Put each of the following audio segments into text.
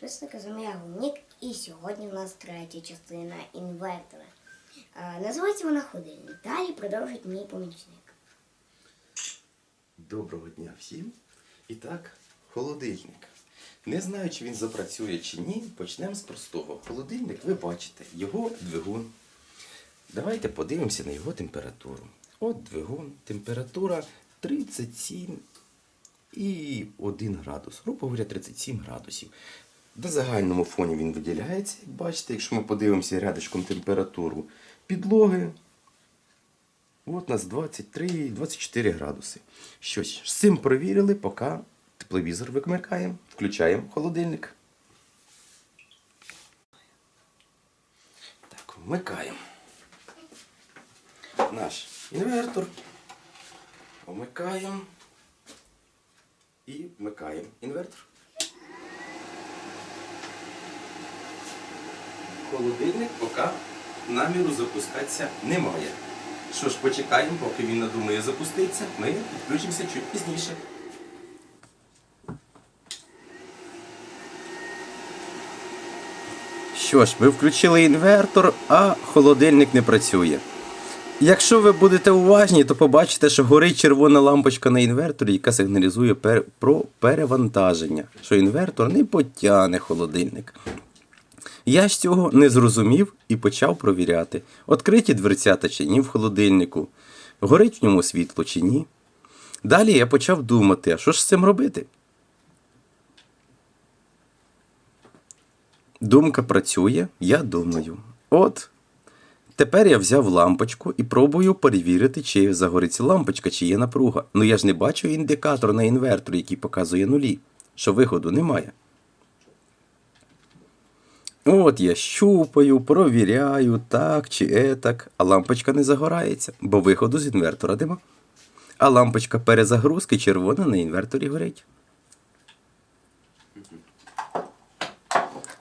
підписники, з вами я Гунік, і сьогодні у нас третя частина інвертора. Називається вона ходильник. Далі продовжить мій помічник. Доброго дня всім. І так, холодильник. Не знаю, чи він запрацює чи ні, почнемо з простого. Холодильник, ви бачите, його двигун. Давайте подивимося на його температуру. От двигун, температура 37 і 1 градус. Грубо говоря, 37 градусів. На загальному фоні він виділяється, як бачите, якщо ми подивимося рядочком температуру підлоги, От у нас 23-24 градуси. Що ж, з цим провірили, поки тепловізор вимикаємо, включаємо холодильник. Так, вмикаємо. Наш інвертор. Вмикаємо. І вмикаємо інвертор. Холодильник поки наміру запускатися немає. Що ж, почекаємо, поки він надумає запуститися, ми підключимося чуть пізніше. Що ж, ми включили інвертор, а холодильник не працює. Якщо ви будете уважні, то побачите, що горить червона лампочка на інверторі, яка сигналізує пер- про перевантаження, що інвертор не потягне холодильник. Я ж цього не зрозумів і почав провіряти, відкриті дверцята чи ні в холодильнику, горить в ньому світло чи ні. Далі я почав думати, а що ж з цим робити? Думка працює, я думаю. От. Тепер я взяв лампочку і пробую перевірити, чи загориться лампочка, чи є напруга. Ну я ж не бачу індикатор на інверторі, який показує нулі, що виходу немає. От я щупаю, провіряю, так чи етак, а лампочка не загорається, бо виходу з інвертора нема. А лампочка перезагрузки червона на інверторі горить.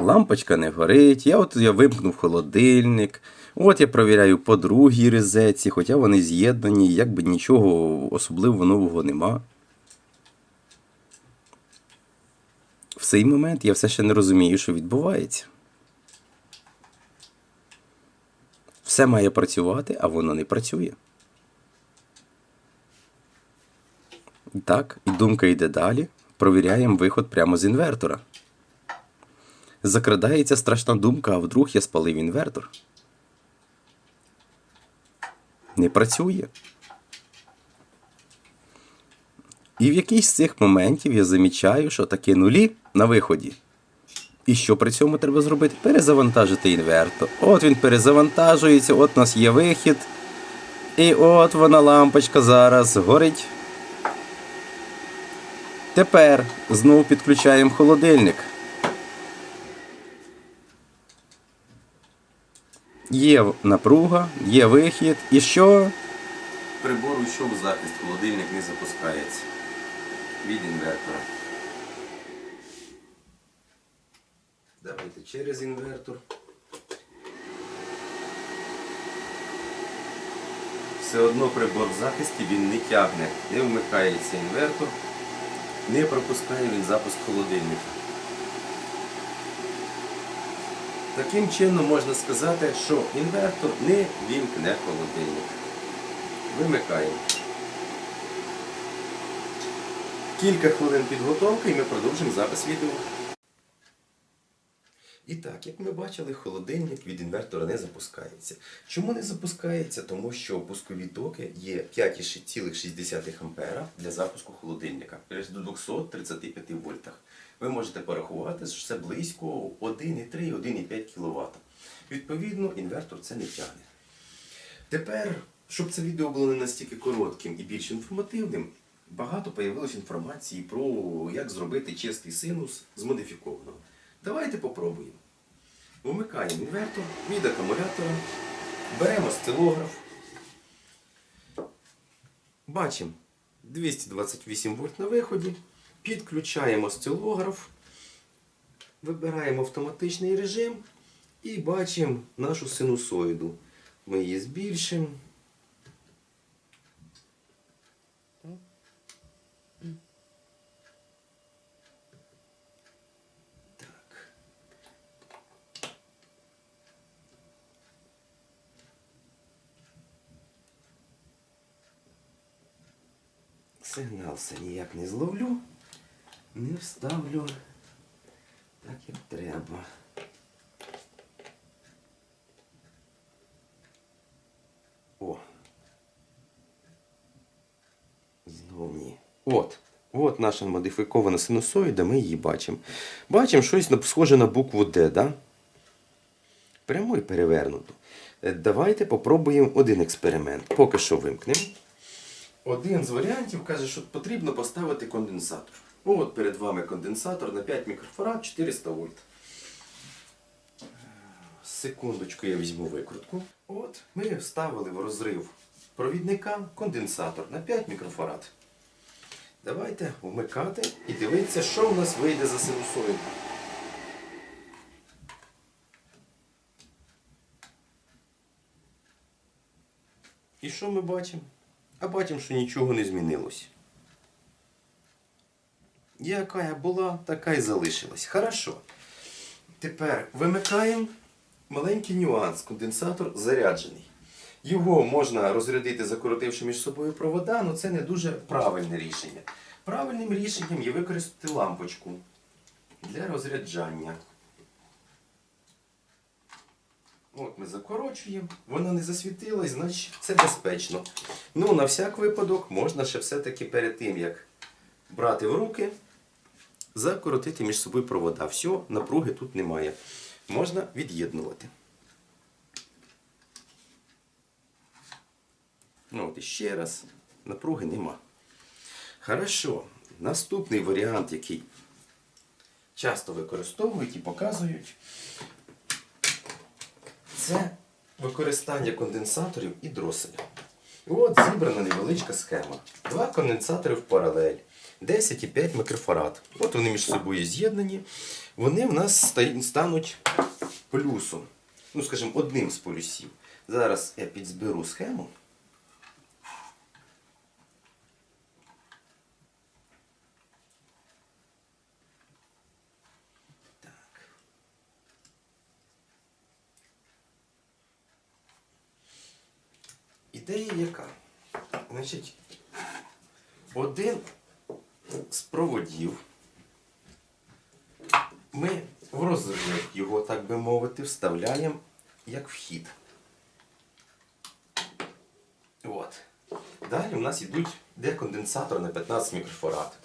Лампочка не горить, я от я вимкнув холодильник. От я провіряю по другій розетці, хоча вони з'єднані, якби нічого особливо нового нема. В цей момент я все ще не розумію, що відбувається. Все має працювати, а воно не працює. Так, і думка йде далі. Провіряємо виход прямо з інвертора. Закрадається страшна думка, а вдруг я спалив інвертор. Не працює. І в якийсь з цих моментів я замічаю, що таке нулі на виході. І що при цьому треба зробити? Перезавантажити інвертор. От він перезавантажується, от у нас є вихід. І от вона лампочка зараз горить. Тепер знову підключаємо холодильник. Є напруга, є вихід. І що? Прибор уйшов у захист, холодильник не запускається від інвертора. Давайте через інвертор. Все одно прибор в захисті він не тягне, не вмикається інвертор, не пропускає він запуск холодильника. Таким чином можна сказати, що інвертор не вімкне холодильник. Вимикаємо. Кілька хвилин підготовки і ми продовжимо запис відео. І так, як ми бачили, холодильник від інвертора не запускається. Чому не запускається? Тому що пускові токи є 5,6 А для запуску холодильника при 235 вольтах. Ви можете порахувати, що це близько 1,3-1,5 кВт. Відповідно, інвертор це не тягне. Тепер, щоб це відео було не настільки коротким і більш інформативним, багато появилось інформації про як зробити чистий синус з модифікованого. Давайте попробуємо. Вмикаємо інвертор від акумулятора, беремо стилограф. Бачимо 228 вольт на виході. Підключаємо стилограф, вибираємо автоматичний режим і бачимо нашу синусоїду. Ми її збільшимо. Сигнал все ніяк не зловлю, не вставлю так, як треба. О. Знов ні. От. От наша модифікована синусоїда, ми її бачимо. Бачимо щось схоже на букву Д, да? Прямо і перевернуто. Е, Давайте попробуємо один експеримент. Поки що вимкнемо. Один з варіантів каже, що потрібно поставити конденсатор. От перед вами конденсатор на 5 мікрофарад 400 вольт. Секундочку, я візьму викрутку. От ми вставили в розрив провідника конденсатор на 5 мікрофарад. Давайте вмикати і дивитися, що у нас вийде за синусоїд. І що ми бачимо? А бачимо, що нічого не змінилось. Яка я була, така і залишилась. Хорошо. Тепер вимикаємо маленький нюанс. Конденсатор заряджений. Його можна розрядити, закоротивши між собою провода, але це не дуже правильне рішення. Правильним рішенням є використати лампочку для розряджання. От ми закорочуємо, вона не засвітилась, значить це безпечно. Ну, на всяк випадок можна ще все-таки перед тим, як брати в руки, закоротити між собою провода. Все, напруги тут немає. Можна від'єднувати. Ну, от іще раз, напруги нема. Хорошо. Наступний варіант, який часто використовують і показують, це використання конденсаторів і дроселя. От зібрана невеличка схема. Два конденсатори в паралель. 10,5 мікрофарад. От вони між собою з'єднані. Вони в нас стануть плюсом. Ну, скажімо, одним з полюсів. Зараз я підзберу схему. Ідея яка? Значить, один з проводів ми в розрив його, так би мовити, вставляємо як вхід. От. Далі у нас йдуть де конденсатор на 15 мікрофарад.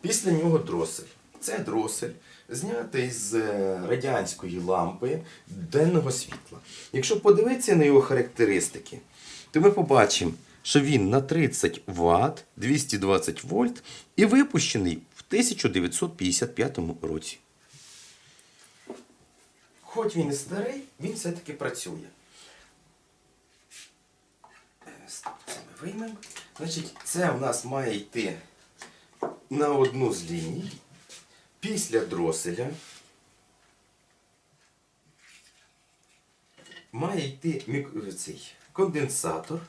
Після нього дросель. Це дросель, знятий з е, радянської лампи денного світла. Якщо подивитися на його характеристики, то ми побачимо, що він на 30 Вт, 220 вольт і випущений в 1955 році. Хоч він і старий, він все-таки працює. Е, Це ми виймемо. Значить, це у нас має йти на одну з ліній. Після дроселя має йти мік- цей конденсатор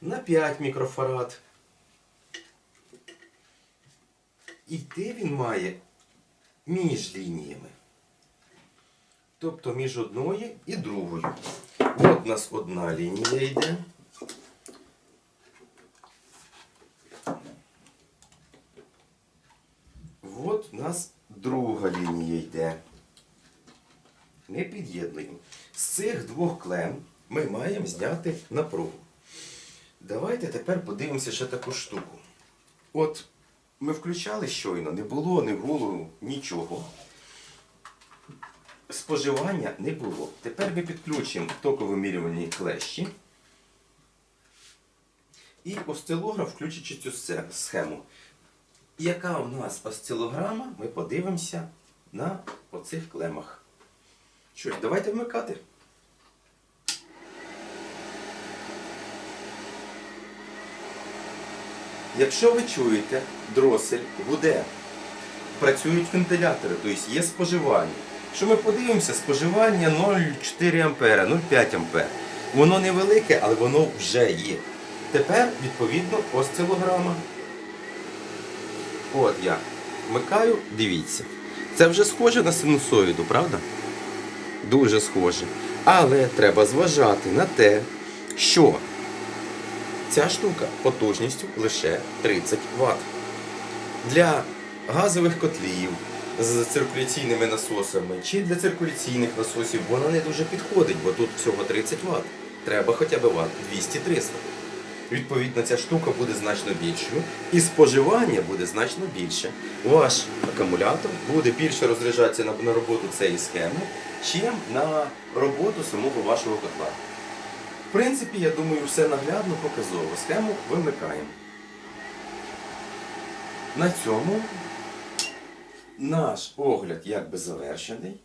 на 5 мікрофарад. Йти він має між лініями. Тобто між одною і другою. От у нас одна лінія йде. От у нас друга лінія йде. Не під'єднуємо. З цих двох клем ми маємо зняти напругу. Давайте тепер подивимося ще таку штуку. От ми включали щойно, не було ні гулу, нічого. Споживання не було. Тепер ми підключимо токовимірювальні клещі. І осцилограф, включичи цю схему. Яка у нас осцилограма, ми подивимося на оцих клемах. Що ж, давайте вмикати. Якщо ви чуєте, дросель гуде, працюють вентилятори, тобто є споживання. Якщо ми подивимося, споживання 0,4 А, 0,5 А. Воно невелике, але воно вже є. Тепер, відповідно, осцилограма. От я вмикаю, дивіться. Це вже схоже на синусоїду, правда? Дуже схоже. Але треба зважати на те, що ця штука потужністю лише 30 Вт. для газових котлів з циркуляційними насосами чи для циркуляційних насосів вона не дуже підходить, бо тут всього 30 Вт. Треба хоча б Вт 200-300. Відповідно, ця штука буде значно більшою і споживання буде значно більше. Ваш акумулятор буде більше розряджатися на, роботу цієї схеми, чим на роботу самого вашого котла. Принципі, я думаю, все наглядно показово. Схему вимикаємо. На цьому наш огляд якби завершений.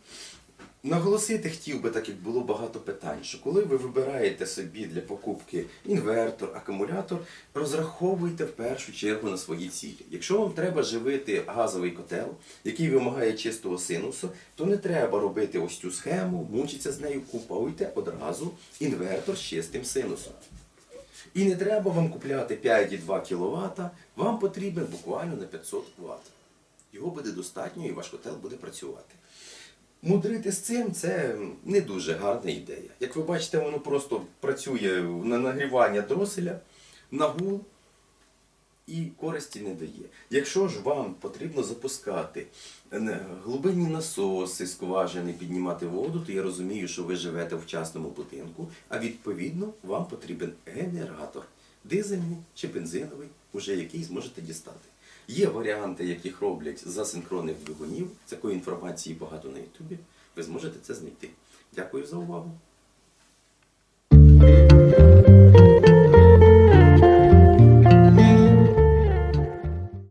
Наголосити хотів би, так як було багато питань, що коли ви вибираєте собі для покупки інвертор, акумулятор, розраховуйте в першу чергу на свої цілі. Якщо вам треба живити газовий котел, який вимагає чистого синусу, то не треба робити ось цю схему, мучитися з нею, купуйте одразу інвертор з чистим синусом. І не треба вам купляти 5,2 кВт, вам потрібен буквально на 500 Вт. Його буде достатньо і ваш котел буде працювати. Мудрити з цим це не дуже гарна ідея. Як ви бачите, воно просто працює на нагрівання дроселя, на гул і користі не дає. Якщо ж вам потрібно запускати е, глибинні насоси, скважини, піднімати воду, то я розумію, що ви живете в частному будинку, а відповідно вам потрібен генератор, дизельний чи бензиновий, уже який зможете дістати. Є варіанти, яких роблять за синхронних двигунів. Такої інформації багато на Ютубі. Ви зможете це знайти. Дякую за увагу.